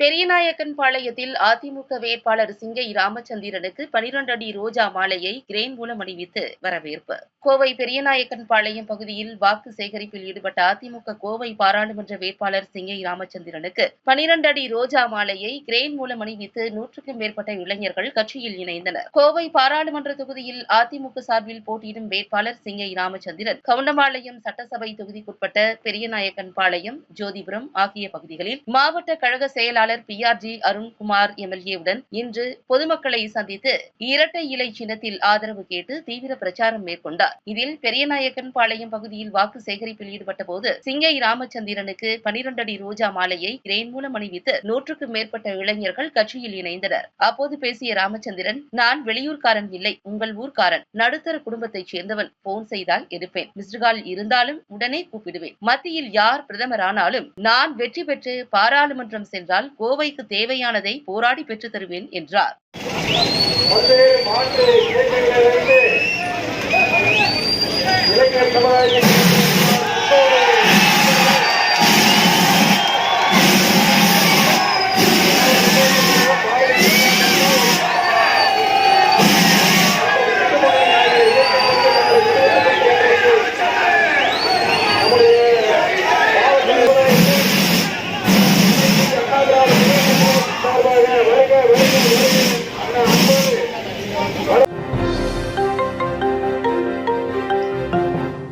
பெரியநாயக்கன் பாளையத்தில் அதிமுக வேட்பாளர் சிங்கை ராமச்சந்திரனுக்கு பனிரெண்டு அடி ரோஜா மாலையை கிரேன் மூலம் அணிவித்து வரவேற்பு. கோவை பெரியநாயக்கன் பாளையம் பகுதியில் வாக்கு சேகரிப்பில் ஈடுபட்ட அதிமுக கோவை பாராளுமன்ற வேட்பாளர் சிங்கை ராமச்சந்திரனுக்கு பனிரெண்டு அடி ரோஜா மாலையை கிரேன் மூலம் அணிவித்து நூற்றுக்கும் மேற்பட்ட இளைஞர்கள் கட்சியில் இணைந்தனர். கோவை பாராளுமன்ற தொகுதியில் அதிமுக சார்பில் போட்டியிடும் வேட்பாளர் சிங்கை ராமச்சந்திரன் கவுண்டம்பாளையம் சட்டசபை தொகுதிக்குட்பட்ட பெரியநாயக்கன் பாளையம் ஜோதிபுரம் ஆகிய பகுதிகளில் மாவட்ட கழக செயலாளர் பி ஆர் ஜி அருண்குமார் எம்எல்ஏவுடன் இன்று பொதுமக்களை சந்தித்து இரட்டை இலை சின்னத்தில் ஆதரவு கேட்டு தீவிர பிரச்சாரம் மேற்கொண்டார். இதில் பெரியநாயக்கன் பாளையம் பகுதியில் வாக்கு சேகரிப்பில் ஈடுபட்ட போது சிங்கை ராமச்சந்திரனுக்கு பனிரெண்டு அடி ரோஜா மாலையை கிரேன் மூலம் அணிவித்து நூற்றுக்கும் மேற்பட்ட இளைஞர்கள் கட்சியில் இணைந்தனர். அப்போது பேசிய ராமச்சந்திரன் நான் வெளியூர்காரன் இல்லை உங்கள் ஊர்க்காரன். நடுத்தர குடும்பத்தைச் சேர்ந்தவன். போன் செய்தால் எடுப்பேன். மிஸ்டு கால் இருந்தாலும் உடனே கூப்பிடுவேன். மத்தியில் யார் பிரதமர் ஆனாலும் நான் வெற்றி பெற்று பாராளுமன்றம் சென்றால் கோவைக்கு தேவையானதை போராடி பெற்றுத் தருவேன் என்றார். Kameraya geçin.